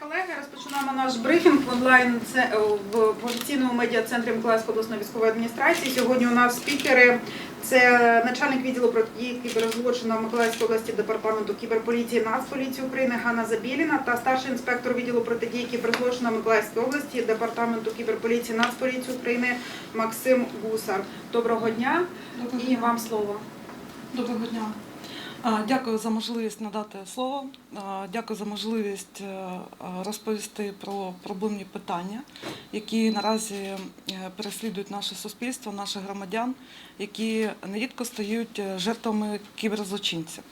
колеги. Розпочинаємо наш брифінг в онлайн це в офіційному медіа-центрі Миколаївської обласної військової адміністрації. Сьогодні у нас спікери. Це начальник відділу протидії кіберзлочинам Миколаївської області департаменту кіберполіції Нацполіції України Ганна Забіліна та старший інспектор відділу протидії кіберзлочинам Миколаївської області департаменту кіберполіції Нацполіції України Максим Гусар. Доброго дня Доброго і вам слово. Доброго дня. Дякую за можливість надати слово. Дякую за можливість е, розповісти про проблемні питання, які наразі е, переслідують наше суспільство, наших громадян, які нерідко стають е, жертвами кіберзлочинців.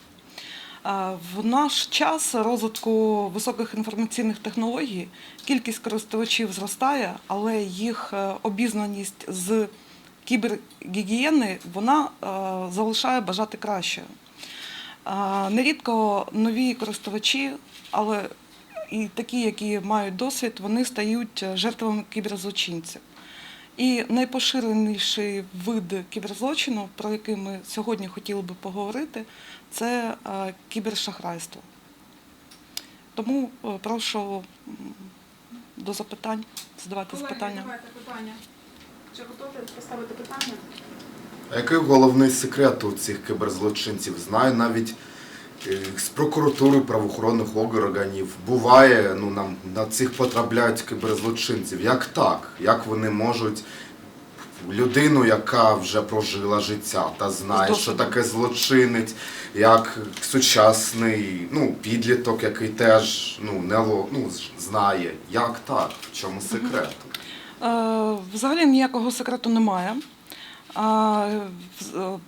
В наш час розвитку високих інформаційних технологій кількість користувачів зростає, але їх обізнаність з кібергігієни вона залишає бажати кращою. Е, Нерідко нові користувачі, але і такі, які мають досвід, вони стають жертвами кіберзлочинців. І найпоширеніший вид кіберзлочину, про який ми сьогодні хотіли би поговорити, це е, кібершахрайство. Тому е, прошу до запитань, задавати Колеги, запитання. давайте питання. Чи готові поставити питання? А який головний секрет у цих кіберзлочинців? Знаю навіть е, з прокуратури правоохоронних органів. Буває, ну нам на цих потрапляють кіберзлочинців. Як так? Як вони можуть людину, яка вже прожила життя та знає, що таке злочинець, як сучасний ну, підліток, який теж ну, не ну, знає. Як так? В чому секрет? Е, Взагалі ніякого секрету немає. Е,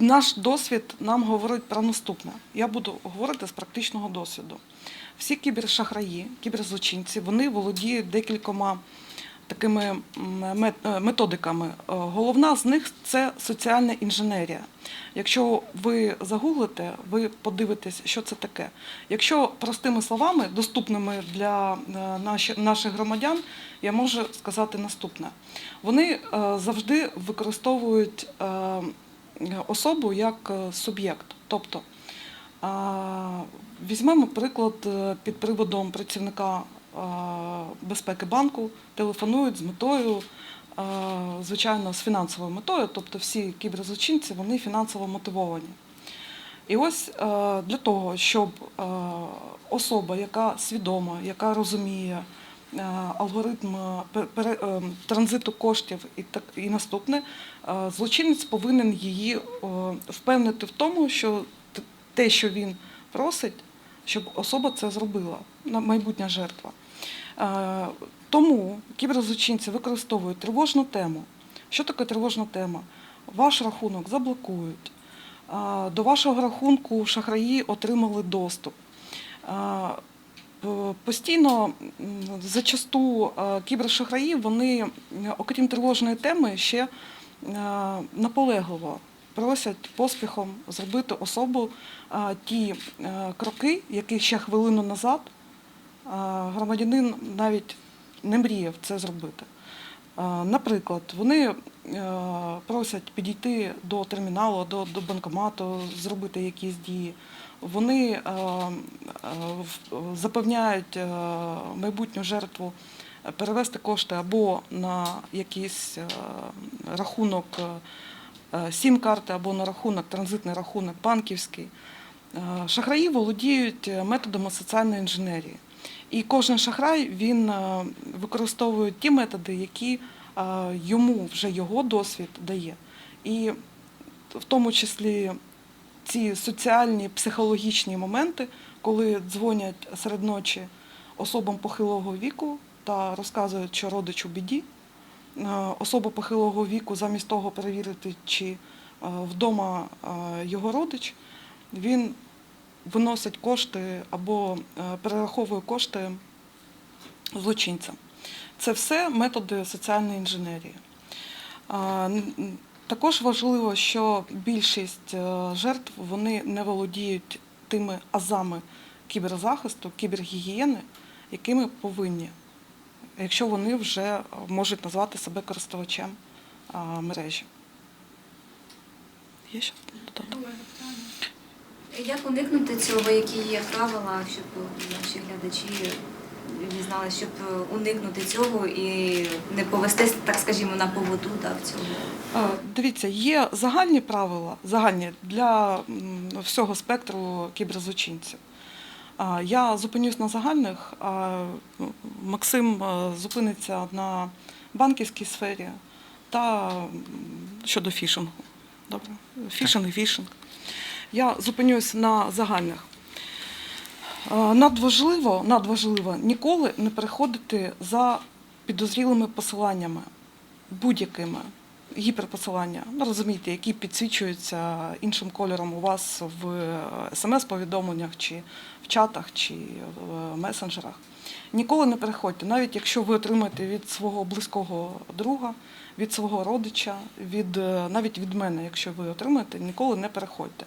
Наш досвід нам говорить про наступне. Я буду говорити з практичного досвіду. Всі кібершахраї, кіберзлочинці, вони володіють декількома такими е, методиками. Е, Головна з них це соціальна інженерія. Якщо ви загуглите, ви подивитесь, що це таке. Якщо простими словами, доступними для е, наших громадян, я можу сказати наступне: вони завжди використовують особу як суб'єкт. Тобто візьмемо приклад під приводом працівника безпеки банку, телефонують з метою. Звичайно, з фінансовою метою, тобто всі кіберзлочинці вони фінансово мотивовані. І ось для того, щоб особа, яка свідома, яка розуміє алгоритм транзиту коштів і наступне, злочинець повинен її впевнити в тому, що те, що він просить, щоб особа це зробила, майбутня жертва. Е, Тому кіберзлочинці використовують тривожну тему. Що таке тривожна тема? Ваш рахунок заблокують. До вашого рахунку шахраї отримали доступ. Постійно зачасту кібершахраї, вони, окрім тривожної теми, ще наполегливо просять поспіхом зробити особу ті а, кроки, які ще хвилину назад а, громадянин навіть не мріяв це зробити. А, Наприклад, вони е, просять підійти до терміналу, до, до банкомату, зробити якісь дії. Вони е, е, запевняють е, майбутню жертву перевести кошти або на якийсь е, рахунок е, сім-карти, або на рахунок, транзитний рахунок банківський. Е, Шахраї володіють е, методами соціальної інженерії. І кожен шахрай він е, використовує ті методи, які е, йому вже його досвід дає. І в тому числі ці соціальні психологічні моменти, коли дзвонять серед ночі особам похилого віку та розказують, що родич у біді. Е, Особа похилого віку, замість того перевірити, чи е, вдома е, його родич, він виносить кошти або перераховує кошти злочинцям. Це все методи соціальної інженерії. Також важливо, що більшість жертв вони не володіють тими азами кіберзахисту, кібергігієни, якими повинні, якщо вони вже можуть назвати себе користувачем мережі. Є ще питання? Як уникнути цього, які є правила, щоб наші глядачі дізналися, щоб е, уникнути цього і не повестись, так скажімо, на поводу в цьому? Е, Дивіться, є загальні правила, загальні для всього спектру кіберзлочинців. Я зупинюсь на загальних, а Максим е, зупиниться на банківській сфері та щодо фішингу. Добре? Фішинг і фішинг. Я зупинюсь на загальних. Е, Надважливо, надважливо ніколи не переходити за підозрілими посиланнями будь-якими гіперпосилання, ну розумієте, які підсвічуються іншим кольором у вас в смс-повідомленнях, чи в чатах, чи в месенджерах. Ніколи не переходьте, навіть якщо ви отримаєте від свого близького друга, від свого родича, від, е, навіть від мене, якщо ви отримаєте, ніколи не переходьте.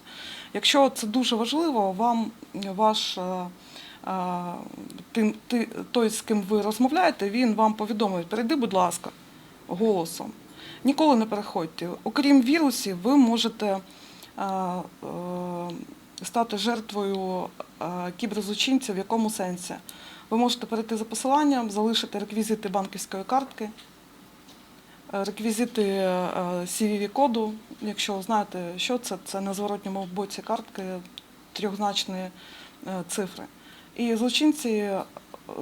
Якщо це дуже важливо, вам ваш е, е, тим, той, з ким ви розмовляєте, він вам повідомить, перейди, будь ласка, голосом. Ніколи не переходьте. Окрім вірусів, ви можете е, е, стати жертвою е, кіберзлочинців в якому сенсі? Ви можете перейти за посиланням, залишити реквізити банківської картки, реквізити CVV-коду. Якщо знаєте, що це, це на зворотньому боці картки трьохзначні цифри. І злочинці,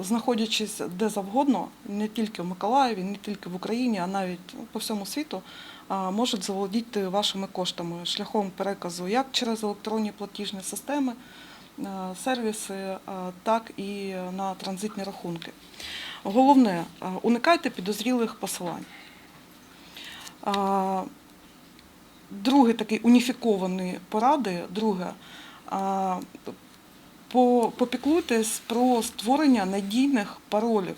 знаходячись де завгодно, не тільки в Миколаєві, не тільки в Україні, а навіть по всьому світу, можуть заволодіти вашими коштами шляхом переказу як через електронні платіжні системи, е, сервіси, е, так і на транзитні рахунки. Головне, е, уникайте підозрілих посилань. Другий такий уніфікований поради. Друге, попіклуйтесь про створення надійних паролів.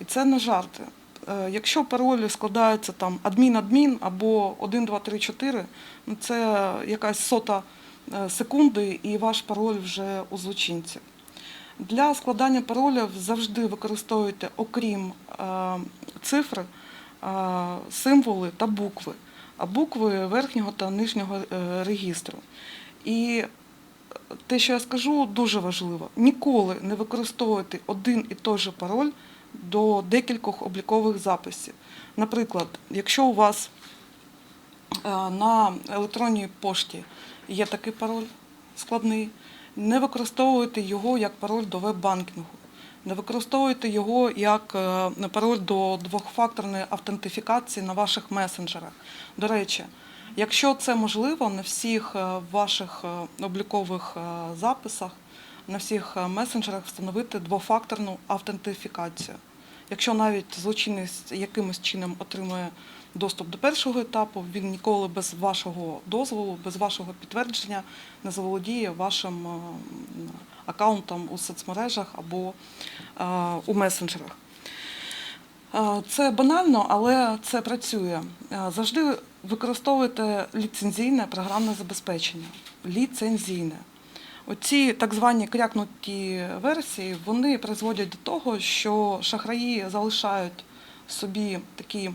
І це не жарти. Е, Якщо паролі складаються там адмін-адмін або 1, 2, 3, 4, ну це якась сота е, секунди і ваш пароль вже у злочинців. Для складання паролів завжди використовуйте, окрім е, цифр, е, символи та букви, а букви верхнього та нижнього регістру. І те, що я скажу, дуже важливо. Ніколи не використовуйте один і той же пароль до декількох облікових записів. Наприклад, якщо у вас е, на електронній пошті є такий пароль складний, не використовуйте його як пароль до веб-банкінгу. Не використовуйте його як е, пароль до двохфакторної автентифікації на ваших месенджерах. До речі, якщо це можливо, на всіх е, ваших е, облікових е, записах, на всіх месенджерах встановити двофакторну автентифікацію. Якщо навіть злочинець якимось чином отримує доступ до першого етапу, він ніколи без вашого дозволу, без вашого підтвердження не заволодіє вашим аккаунтом у соцмережах або у месенджерах. Е, Це банально, але це працює. Е, Завжди використовуйте ліцензійне програмне забезпечення. Ліцензійне. Оці так звані крякнуті версії вони призводять до того, що шахраї залишають собі такі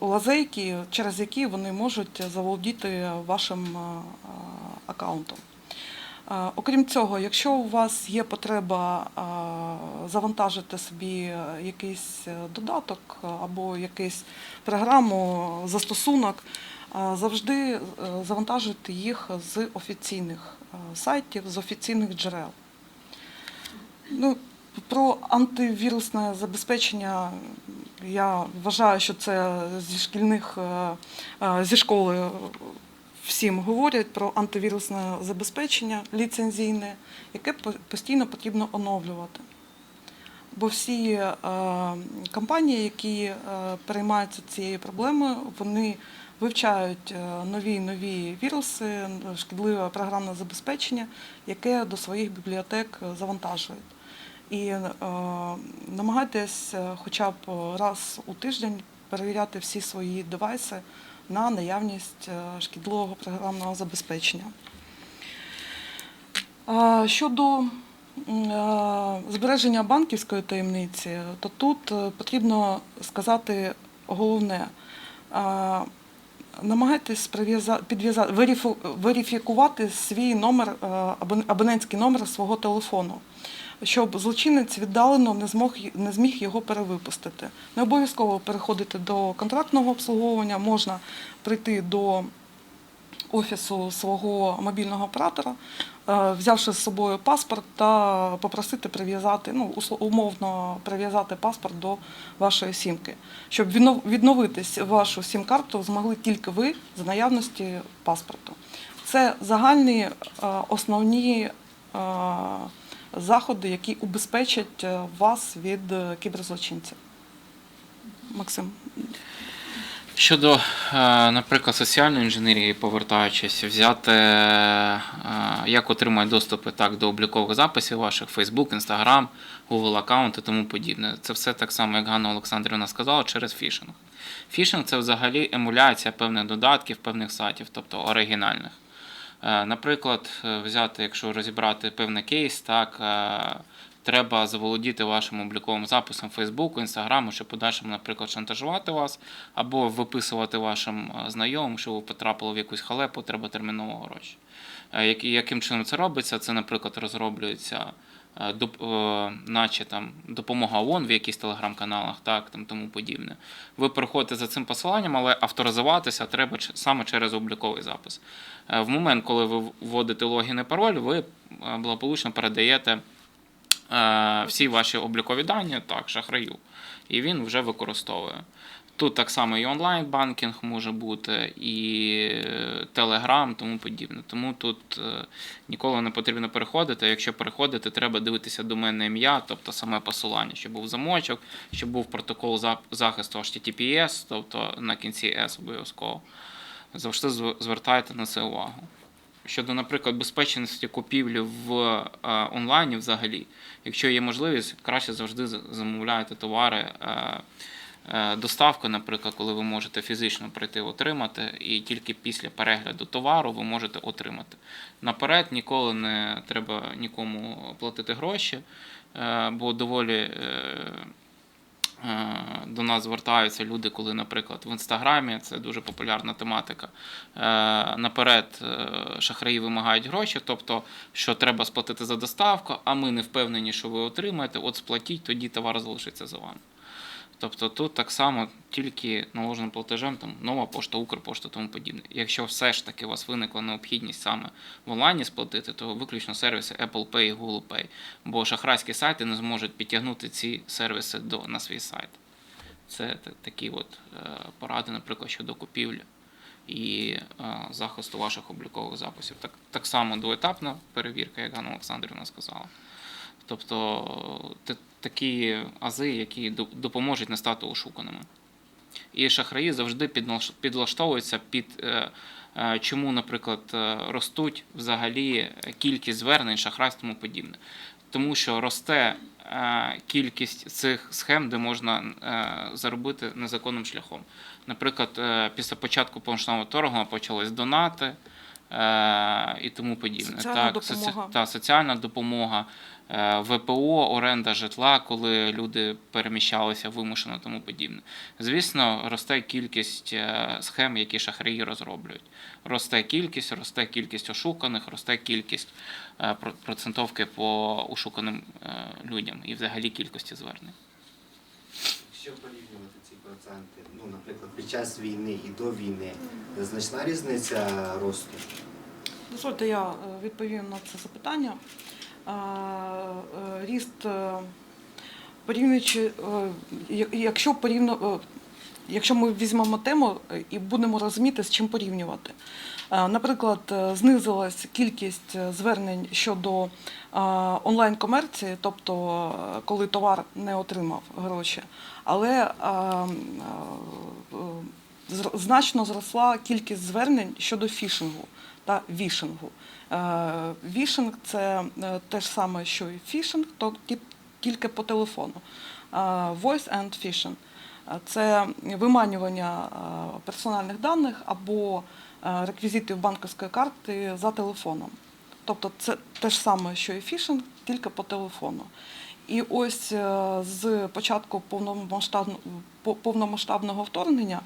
лазейки, через які вони можуть заволодіти вашим е, аккаунтом. Е, Окрім цього, якщо у вас є потреба е, завантажити собі якийсь е, додаток або якусь програму, застосунок, е, завжди е, завантажуйте їх з офіційних е, сайтів, з офіційних джерел. Ну, про антивірусне забезпечення я вважаю, що це зі шкільних е, е, зі школи всім говорять про антивірусне забезпечення ліцензійне, яке постійно потрібно оновлювати. Бо всі е, компанії, які е, переймаються цією проблемою, вони вивчають е, нові нові віруси, шкідливе програмне забезпечення, яке до своїх бібліотек завантажують. І е, намагайтесь е, хоча б раз у тиждень перевіряти всі свої девайси на наявність е, шкідливого програмного забезпечення. Щодо е, збереження банківської таємниці, то тут е, потрібно сказати головне. Намагайтесь прив'яза- підв'яза- верифікувати свій номер, абонентський номер свого телефону. Щоб злочинець віддалено не змог не зміг його перевипустити. Не обов'язково переходити до контрактного обслуговування, можна прийти до офісу свого мобільного оператора, е, взявши з собою паспорт та попросити прив'язати, ну, умовно прив'язати паспорт до вашої сімки. Щоб відновитись вашу сім-карту змогли тільки ви з наявності паспорту. Це загальні е, основні е, заходи, які убезпечать е, вас від е, кіберзлочинців. Максим. Щодо, е, наприклад, соціальної інженерії, повертаючись, взяти, як отримати доступи так до облікових записів ваших Facebook, Instagram, Google аккаунт і тому подібне. Це все так само, як Ганна Олександрівна сказала, через фішинг. Фішинг це взагалі емуляція певних додатків, певних сайтів, тобто оригінальних. Е, Наприклад, е, взяти, якщо розібрати певний кейс, так е, треба заволодіти вашим обліковим записом Фейсбуку, Інстаграму, щоб подальшому, наприклад, шантажувати вас, або виписувати вашим знайомим, що ви потрапили в якусь халепу, треба терміново гроші. Яким чином це робиться? Це, наприклад, розроблюється. Е, е, Наче там допомога ООН в якихось телеграм-каналах, так там тому подібне. Ви переходите за цим посиланням, але авторизуватися треба саме через обліковий запис. Е, В момент, коли ви вводите логін і пароль, ви благополучно передаєте всі ваші облікові дані так, шахраю, і він вже використовує. Тут так само і онлайн-банкінг може бути, і Телеграм, тому подібне. Тому тут е, ніколи не потрібно переходити. Якщо переходити, треба дивитися доменне ім'я, тобто саме посилання, щоб був замочок, щоб був протокол захисту HTTPS, тобто на кінці S обов'язково. Завжди звертайте на це увагу. Щодо, наприклад, безпечності купівлі в е, онлайні взагалі, якщо є можливість, краще завжди з- замовляйте товари. Е, Доставка, наприклад, коли ви можете фізично прийти отримати, і тільки після перегляду товару ви можете отримати. Наперед ніколи не треба нікому платити гроші, е, бо доволі е, до нас звертаються люди, коли, наприклад, в інстаграмі це дуже популярна тематика. Наперед шахраї вимагають гроші, тобто, що треба сплатити за доставку, а ми не впевнені, що ви отримаєте, от сплатіть, тоді товар залишиться за вами. Тобто тут так само тільки наложеним платежем, там нова пошта, Укрпошта, тому подібне. Якщо все ж таки у вас виникла необхідність саме в онлайні сплатити, то виключно сервіси Apple Pay і Google Pay, бо шахрайські сайти не зможуть підтягнути ці сервіси до, на свій сайт. Це такі от е, поради, наприклад, щодо купівлі і е, захисту ваших облікових записів. Так, так само двоетапна перевірка, як Ганна Олександрівна сказала. Тобто т- такі ази, які до- допоможуть не стати ошуканими. І шахраї завжди підлаштовуються під е, е, чому, наприклад, е, ростуть взагалі кількість звернень, шахрайств тому подібне. Тому що росте кількість цих схем, де можна заробити незаконним шляхом. Наприклад, після початку повномасштабного торгу почались донати і тому подібне. Соціальна так, соці- допомога. та, соціальна допомога, е, ВПО, оренда житла, коли люди переміщалися вимушено тому подібне. Звісно, росте кількість е, схем, які шахраї розроблюють. Росте кількість, росте кількість ошуканих, росте кількість е, процентовки по ошуканим е, людям і взагалі кількості звернень. Якщо порівнювати ці проценти, наприклад, під час війни і до війни, значна різниця росту. Дозвольте, я е, відповім на це запитання. Е, Ріст, е, порівнюючи, якщо порівну, е, якщо ми візьмемо тему і будемо розуміти, з чим порівнювати. Е, Наприклад, е, знизилась кількість е, звернень щодо онлайн-комерції, тобто коли товар не отримав гроші, але значно зросла кількість звернень щодо фішингу та вішингу. Вішинг це те ж саме, що і фішинг, тільки по телефону. Voice and phishing – це виманювання персональних даних або реквізитів банківської карти за телефоном. Тобто це те ж саме, що і фішинг, тільки по телефону. І ось е, з початку повномасштабного, вторгнення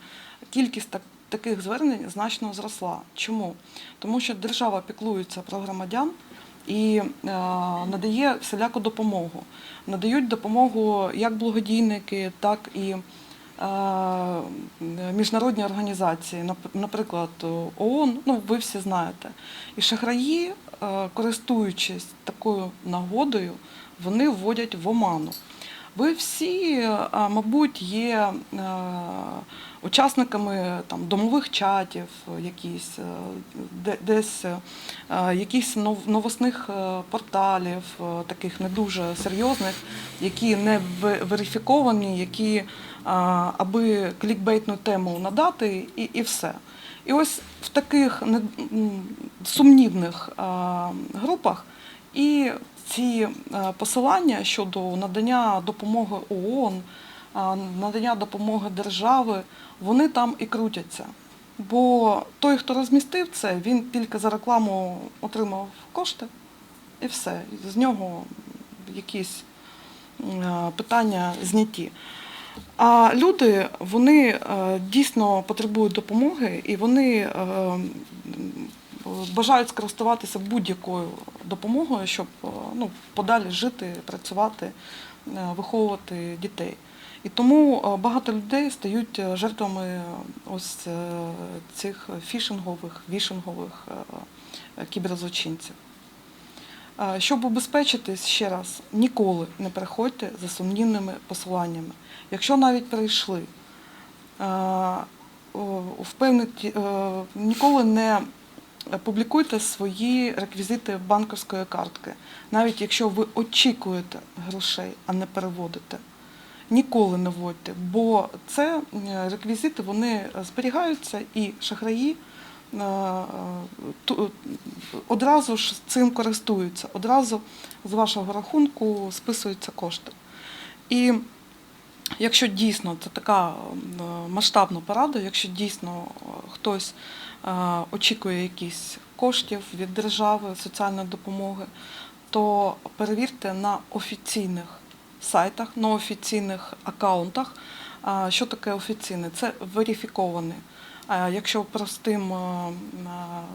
кількість так, таких звернень значно зросла. Чому? Тому що держава піклується про громадян, і е, надає всіляку допомогу. Надають допомогу як благодійники, так і е, міжнародні організації, нап- наприклад, ООН, ну ви всі знаєте. І шахраї, е, користуючись такою нагодою, вони вводять в оману. Ви всі, е, мабуть, є е, учасниками там, домових чатів, е, якісь, е, де- десь е, якісь новосних е, порталів, е, таких не дуже серйозних, які не ве- верифіковані, які е, аби клікбейтну тему надати, і, і все. І ось в таких сумнівних групах і ці посилання щодо надання допомоги ООН, надання допомоги держави, вони там і крутяться. Бо той, хто розмістив це, він тільки за рекламу отримав кошти і все. З нього якісь питання зняті. А люди вони е, дійсно потребують допомоги і вони е, бажають скористуватися будь-якою допомогою, щоб е, ну, подалі жити, працювати, виховувати дітей. І тому багато людей стають жертвами ось цих фішингових, вішингових кіберзлочинців. Щоб убезпечитись ще раз, ніколи не переходьте за сумнівними посиланнями. Якщо навіть прийшли, е, впевнити, е, ніколи не публікуйте свої реквізити банківської картки, навіть якщо ви очікуєте грошей, а не переводите. Ніколи не вводьте, бо це е, реквізити вони зберігаються і шахраї одразу ж цим користуються, одразу з вашого рахунку списуються кошти. І якщо дійсно це така е, масштабна порада, якщо дійсно е, хтось е, очікує якісь коштів від держави, соціальної допомоги, то перевірте на офіційних сайтах, на офіційних аккаунтах. Що таке офіційне? Це верифікований. Якщо простим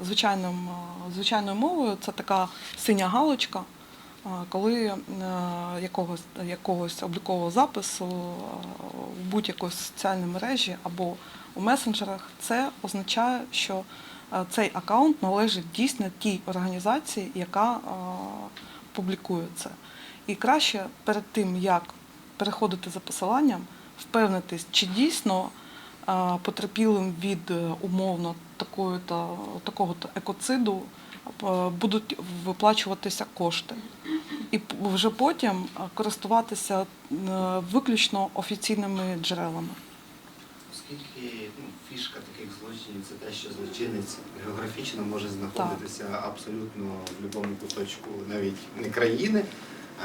звичайним, звичайною мовою, це така синя галочка, коли е, якогось, якогось облікового запису е, в будь-якій соціальній мережі або у месенджерах, це означає, що е, цей аккаунт належить дійсно тій організації, яка публікує це. І краще перед тим, як переходити за посиланням, впевнитись, чи дійсно потерпілим від умовно такого-то екоциду будуть виплачуватися кошти. І вже потім користуватися е, виключно офіційними джерелами. Оскільки ну, фішка таких злочинів це те, що злочинець географічно може знаходитися абсолютно в будь-якому куточку навіть не країни,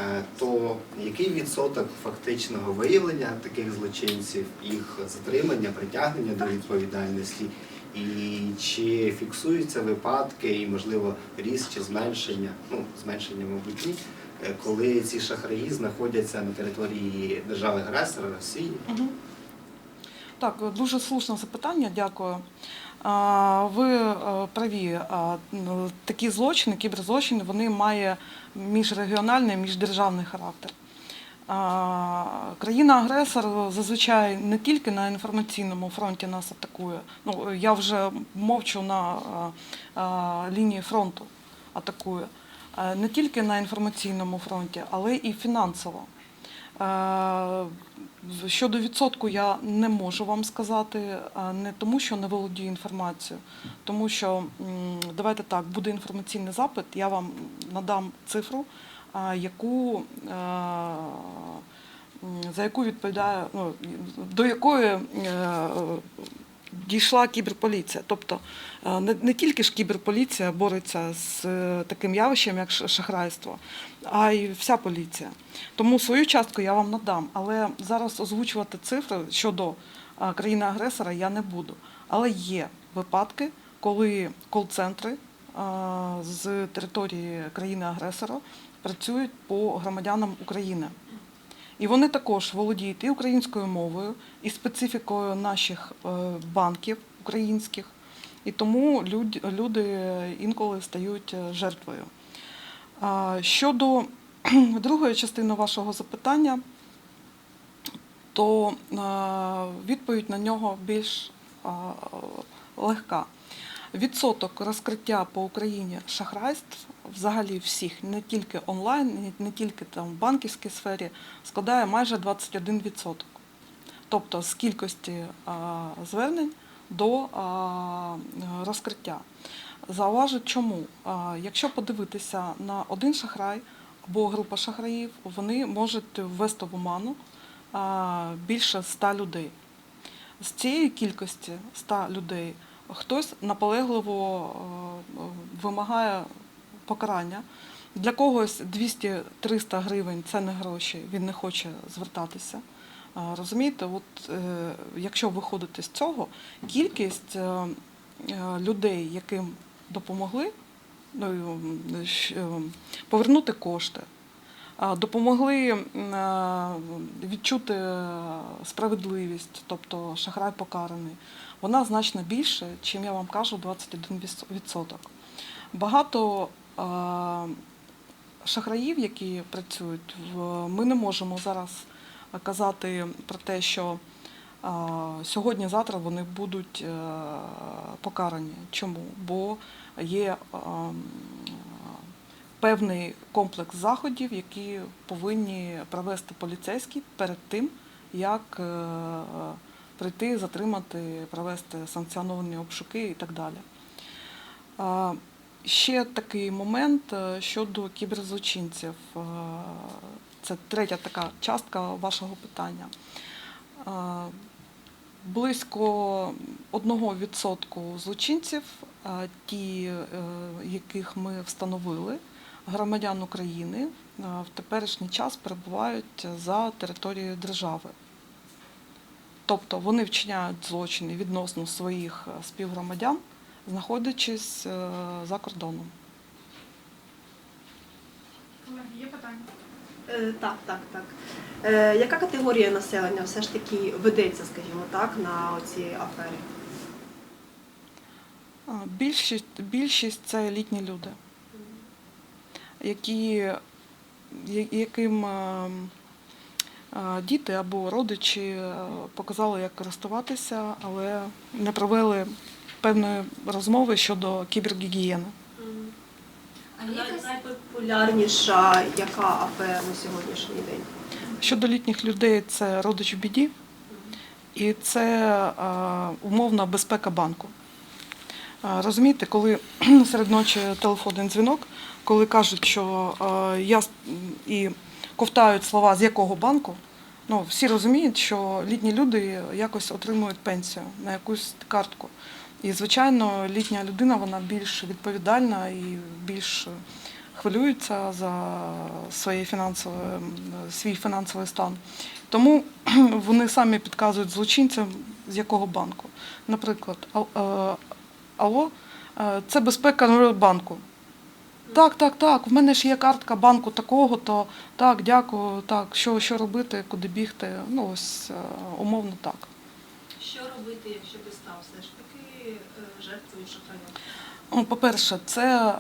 е, то який відсоток фактичного виявлення таких злочинців, їх затримання, притягнення до відповідальності, і чи фіксуються випадки і, можливо, ріст чи зменшення, ну зменшення, мабуть, ні, е, коли ці шахраї знаходяться на території держави-агресора Росії? Мгм. Так, дуже слушне запитання, дякую. Ви е, праві, такі злочини, кіберзлочини, вони мають міжрегіональний, міждержавний характер. Країна-агресор зазвичай не тільки на інформаційному фронті нас атакує. Ну, я вже мовчу на лінії фронту атакує. Не тільки на інформаційному фронті, але і фінансово. Щодо відсотку я не можу вам сказати, не тому, що не володію інформацією, тому що давайте так, буде інформаційний запит, я вам надам цифру, яку, за яку відповідає, ну, до якої е, дійшла кіберполіція. Тобто е, не, не тільки ж кіберполіція бореться з е, таким явищем, як шахрайство, а й вся поліція. Тому свою частку я вам надам, але зараз озвучувати цифри щодо країни-агресора я не буду. Але є випадки, коли кол-центри з території країни-агресора працюють по громадянам України. І вони також володіють і українською мовою, і специфікою наших е, банків українських. І тому люди інколи стають е, жертвою. Щодо другої частини вашого запитання, то е, відповідь на нього більш легка. Відсоток розкриття по Україні шахрайств взагалі всіх, не тільки онлайн, не- тільки там в банківській сфері, складає майже 21%. Тобто з кількості звернень до розкриття. Зауважу чому. Якщо подивитися на один шахрай або група шахраїв, вони можуть ввести в оману більше 100 людей. З цієї кількості 100 людей хтось наполегливо вимагає покарання. Для когось 200-300 гривень це не гроші, він не хоче звертатися. Розумієте, от е, якщо виходити з цього, кількість е, е, людей, яким допомогли ну, повернути кошти, допомогли відчути справедливість, тобто шахрай покараний, вона значно більше, чим я вам кажу, 21%. Багато шахраїв, які працюють, ми не можемо зараз казати про те, що сьогодні-завтра вони будуть е, покарані. Чому? Бо є певний комплекс заходів, які повинні провести поліцейські перед тим, як е, прийти, затримати, провести санкціоновані обшуки і так далі. Ще такий момент е, щодо кіберзлочинців. Е, Це третя така частка вашого питання. Е, Близько 1% злочинців, ті, яких ми встановили, громадян України, в теперішній час перебувають за територією держави. Тобто вони вчиняють злочини відносно своїх співгромадян, знаходячись е, за кордоном. Колеги, є питання? Е, Так, так, так. Е, яка категорія населення все ж таки ведеться, скажімо так, на оці афері? Більшість, більшість це літні люди, які, яким е, е, діти або родичі е, показали, як користуватися, але не провели певної розмови щодо кібергігієни. А якось Найпопулярніша яка афера на сьогоднішній день? Щодо літніх людей, це родич в біді, і це умовна безпека банку. Розумієте, коли серед ночі телефонний дзвінок, коли кажуть, що я і ковтають слова з якого банку, ну всі розуміють, що літні люди якось отримують пенсію на якусь картку. І, звичайно, літня людина вона більш відповідальна і більш хвилюється за своє фінансове, свій фінансовий стан. Тому вони самі підказують злочинцям, з якого банку. Наприклад, «Ал- е, алло, е, це безпека банку. Так, так, так. В мене ж є картка банку такого, то так, дякую, так, що, що робити, куди бігти. Ну, ось е, умовно так. Що робити, якщо ти став все ж жертвою шахрaya? Ну, По-перше, це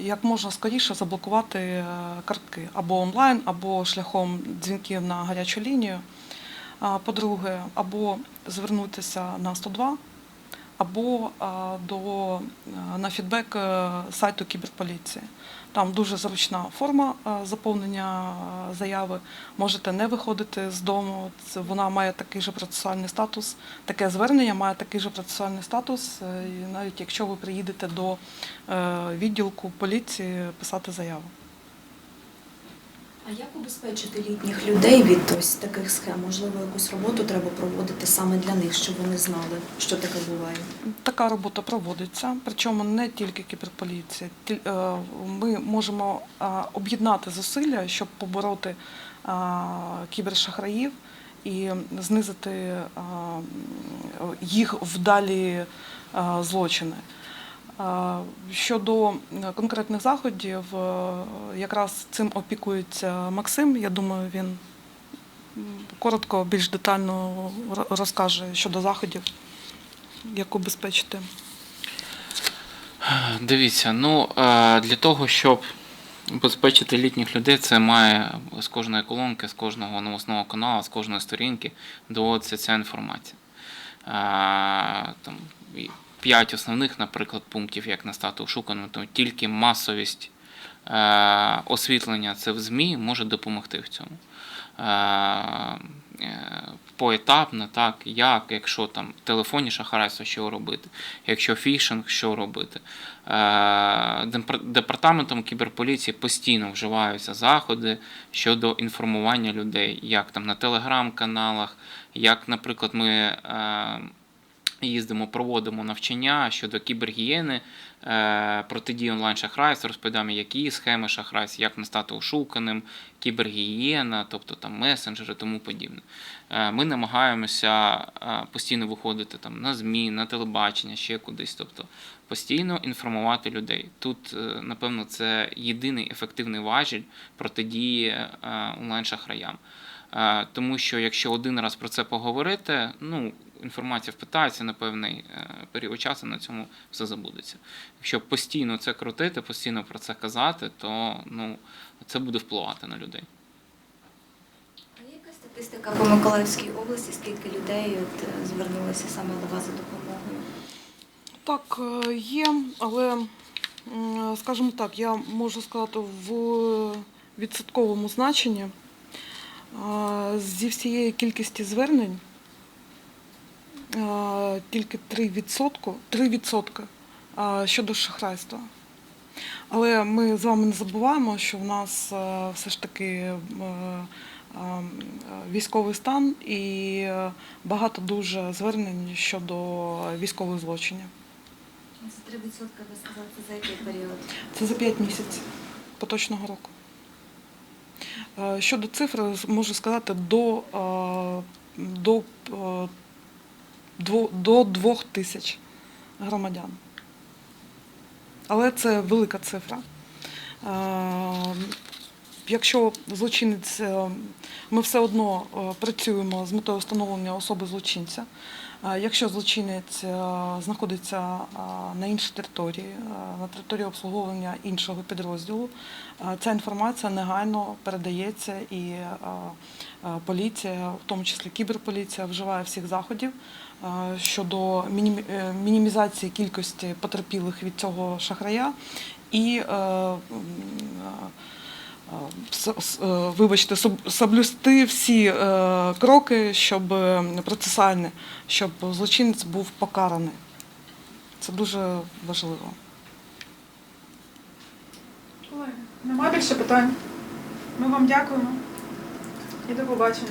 як можна скоріше заблокувати е, картки або онлайн, або шляхом дзвінків на гарячу лінію. По-друге, або звернутися на 102, або до, е, на фідбек е, сайту кіберполіції. Там дуже зручна форма е, заповнення заяви. Можете не виходити з дому. Це вона має такий же процесуальний статус. Таке звернення має такий же процесуальний статус, і навіть якщо ви приїдете до відділку поліції писати заяву. А як убезпечити літніх людей від ось таких схем? Можливо, якусь роботу треба проводити саме для них, щоб вони знали, що таке буває. Така робота проводиться, причому не тільки кіберполіція. Е, Ми можемо е, об'єднати зусилля, щоб побороти е, кібершахраїв і знизити їх вдалі злочини. Щодо конкретних заходів, е, якраз цим опікується Максим. Я думаю, він коротко, більш детально розкаже щодо заходів, як убезпечити. Дивіться, ну е, для того, щоб убезпечити літніх людей, це має з кожної колонки, з кожного новосного каналу, з кожної сторінки доводиться ця інформація. Е, Там п'ять основних, наприклад, пунктів, як не стати ошуканим, то тільки масовість е, освітлення це в ЗМІ може допомогти в цьому. Е, е, Поетапно, так, як, якщо там в телефоні що робити, якщо фішинг, що робити. Департаментом кіберполіції постійно вживаються заходи щодо інформування людей, як там на телеграм-каналах, як, наприклад, ми їздимо, проводимо навчання щодо кібергієни, е, протидії онлайн шахрайству, розповідаємо, які схеми шахрайств, як не стати ошуканим, кібергігієна, тобто там месенджери, тому подібне. Е, Ми намагаємося е, постійно виходити там на ЗМІ, на телебачення, ще кудись. Тобто постійно інформувати людей. Тут, напевно, це єдиний ефективний важіль протидії онлайн-шахраям. Е, Тому що якщо один раз про це поговорити, ну, інформація впитається на певний е, період часу, на цьому все забудеться. Якщо постійно це крутити, постійно про це казати, то ну, це буде впливати на людей. А є якась статистика по Миколаївській області, скільки людей от, звернулося саме до вас за допомогою? Так, е, є, але, скажімо так, я можу сказати в відсотковому значенні зі всієї кількості звернень тільки 3%, 3% е, щодо шахрайства. Але ми з вами не забуваємо, що в нас все ж таки військовий стан і багато дуже звернень щодо військових злочинів. Це 3% ви сказали, це за який період? Це за 5 місяців поточного року. Е, Щодо цифри, можу сказати, до, е, до, е, до 2 тисяч громадян. Але це велика цифра. Якщо злочинець, ми все одно працюємо з метою встановлення особи злочинця. Якщо злочинець знаходиться на іншій території, на території обслуговування іншого підрозділу, ця інформація негайно передається і поліція, в тому числі кіберполіція, вживає всіх заходів щодо е, мінімізації кількості потерпілих від цього шахрая і е, вибачте, соблюсти всі е, кроки, щоб е, процесуальні, щоб злочинець був покараний. Це дуже важливо. Колеги, Нема більше питань. Ми вам дякуємо і до побачення.